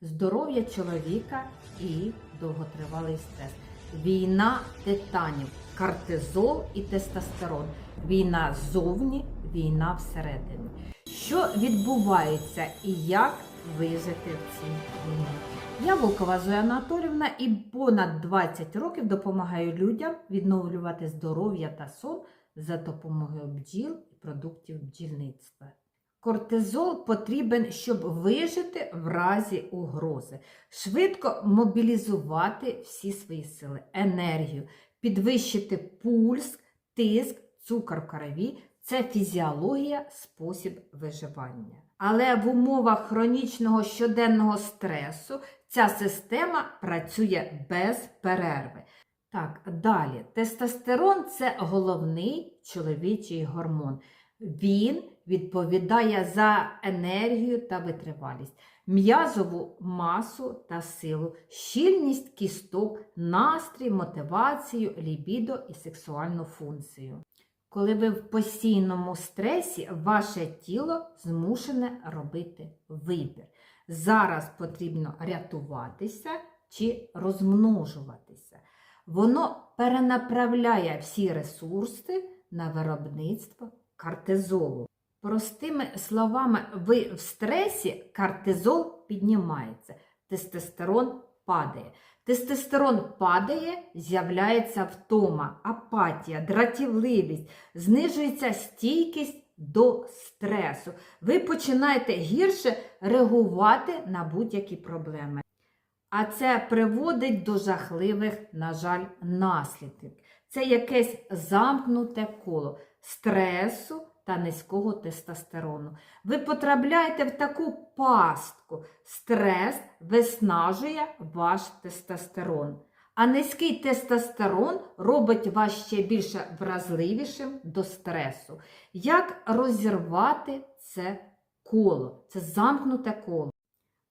здоров'я чоловіка і довготривалий стрес. Війна титанів, кортизол і тестостерон. Війна ззовні, війна всередині. Що відбувається і як вижити в цій війні? Я Волкова Зоя Анатолівна і понад 20 років допомагаю людям відновлювати здоров'я та сон за допомогою бджіл і продуктів бджільництва. Кортизол потрібен, щоб вижити в разі угрози, швидко мобілізувати всі свої сили, енергію, підвищити пульс, тиск, цукор в крові це фізіологія, спосіб виживання. Але в умовах хронічного щоденного стресу ця система працює без перерви. Так, далі. Тестостерон це головний чоловічий гормон. Він відповідає за енергію та витривалість, м'язову масу та силу, щільність кісток, настрій, мотивацію, лібідо і сексуальну функцію. Коли ви в постійному стресі, ваше тіло змушене робити вибір. Зараз потрібно рятуватися чи розмножуватися. Воно перенаправляє всі ресурси на виробництво кортизолу. Простими словами, ви в стресі кортизол піднімається, тестостерон падає. Тестостерон падає, з'являється втома, апатія, дратівливість, знижується стійкість до стресу. Ви починаєте гірше реагувати на будь-які проблеми. А це приводить до жахливих, на жаль, наслідків. Це якесь замкнуте коло стресу та низького тестостерону. Ви потрапляєте в таку пастку. Стрес виснажує ваш тестостерон. А низький тестостерон робить вас ще більше вразливішим до стресу. Як розірвати це коло? Це замкнуте коло.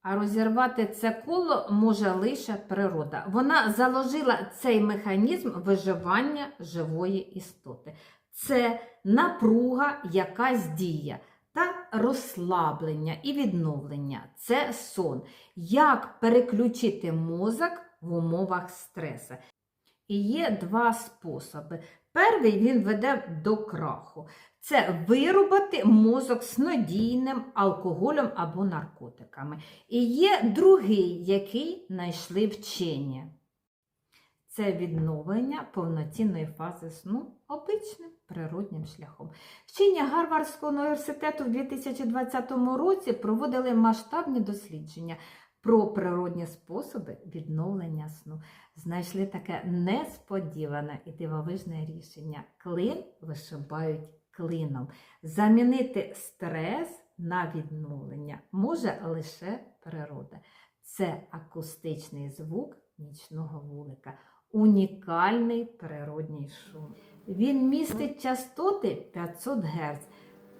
А розірвати це коло може лише природа. Вона заложила цей механізм виживання живої істоти. Це напруга, якась дія та розслаблення і відновлення. Це сон. Як переключити мозок в умовах стресу? І є два способи. Перший він веде до краху. Це вирубати мозок снодійним алкоголем або наркотиками. І є другий, який знайшли вчені. Це відновлення повноцінної фази сну обичним природнім шляхом. Вчені Гарвардського університету в 2020 році проводили масштабні дослідження про природні способи відновлення сну. Знайшли таке несподіване і дивовижне рішення. Клин вишибають клином. Замінити стрес на відновлення може лише природа. Це акустичний звук нічного вулика, унікальний природній шум. Він містить частоти 500 Гц.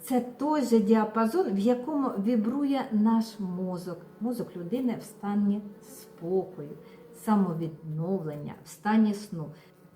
Це той же діапазон, в якому вібрує наш мозок, мозок людини в стані спокою, самовідновлення, в стані сну.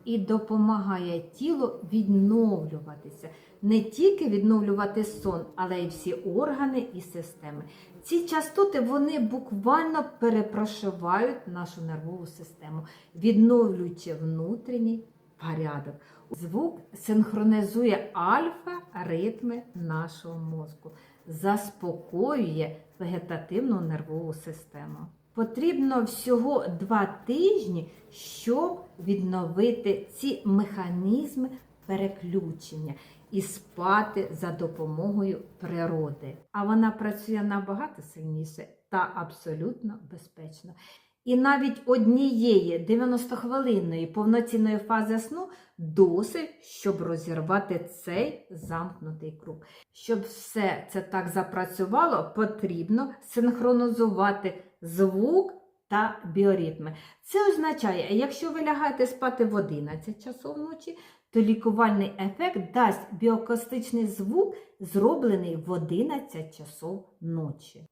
І допомагає тілу відновлюватися, не тільки відновлювати сон, але й всі органи і системи. Ці частоти вони буквально перепрошивають нашу нервову систему, відновлюючи внутрішній порядок. Звук синхронізує альфа-ритми нашого мозку, заспокоює вегетативну нервову систему. Потрібно всього два тижні, щоб відновити ці механізми переключення і спати за допомогою природи. А вона працює набагато сильніше та абсолютно безпечно. І навіть однієї 90-хвилинної повноцінної фази сну досить, щоб розірвати цей замкнутий круг. Щоб все це так запрацювало, потрібно синхронізувати звук та біоритми. Це означає, якщо ви лягаєте спати в 11 часов ночі, то лікувальний ефект дасть біокостичний звук, зроблений в 11 часов ночі.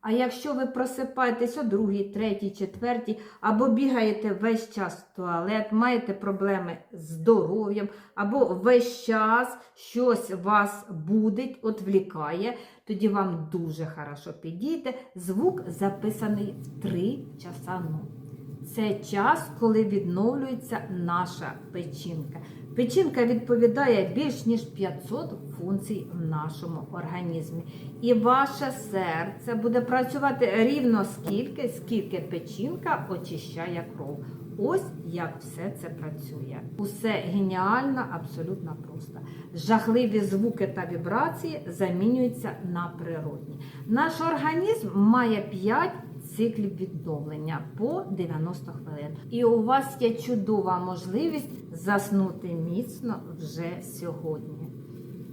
А якщо ви просипаєтесь о другій, третій, четвертій, або бігаєте весь час в туалет, маєте проблеми з здоров'ям, або весь час щось вас будить, отвлікає, тоді вам дуже хорошо підійде звук записаний в 3 часа ночі. Це час, коли відновлюється наша печінка. Печінка відповідає більш ніж 500 функцій в нашому організмі. І ваше серце буде працювати рівно скільки, скільки печінка очищає кров. Ось як все це працює. Усе геніально, абсолютно просто. Жахливі звуки та вібрації замінюються на природні. Наш організм має 5 циклів відновлення по 90 хвилин. І у вас є чудова можливість заснути міцно вже сьогодні.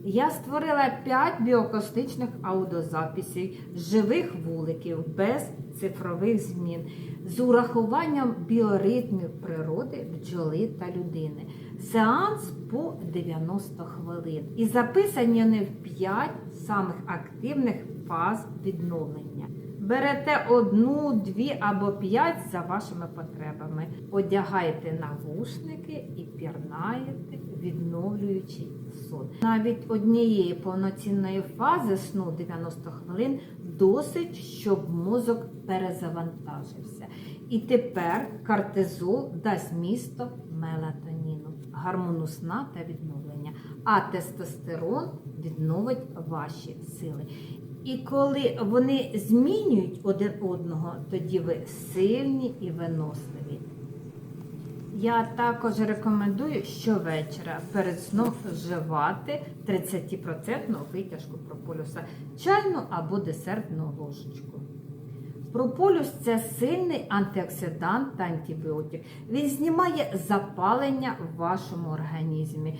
Я створила 5 біокостичних аудіозаписів живих вуликів без цифрових змін з урахуванням біоритмів природи, бджоли та людини. Сеанс по 90 хвилин. І записані вони в 5 самих активних фаз відновлення. Берете одну, дві або п'ять за вашими потребами. Одягайте навушники і пірнаєте, відновлюючи сон. Навіть однієї повноцінної фази сну 90 хвилин досить, щоб мозок перезавантажився. І тепер кортизол дасть місто мелатоніну, гормону сна та відновлення, а тестостерон відновить ваші сили. І коли вони змінюють один одного, тоді ви сильні і виносливі. Я також рекомендую щовечора перед сном вживати 30% витяжку прополюса, чайну або десертну ложечку. Прополюс це сильний антиоксидант та антибіотик. Він знімає запалення в вашому організмі,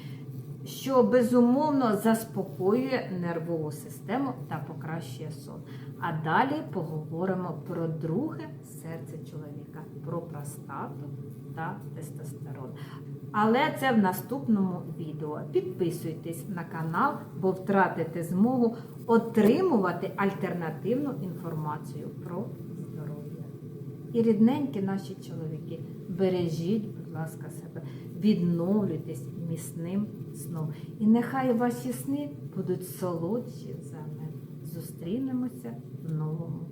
що безумовно заспокоює нервову систему та покращує сон. А далі поговоримо про друге серце чоловіка, про простату та тестостерон. Але це в наступному відео. Підписуйтесь на канал, бо втратите змогу отримувати альтернативну інформацію про здоров'я. І рідненькі наші чоловіки, бережіть, ласка, себе, відновлюйтесь міцним сном. І нехай ваші сни будуть солодші за мене. Зустрінемося в новому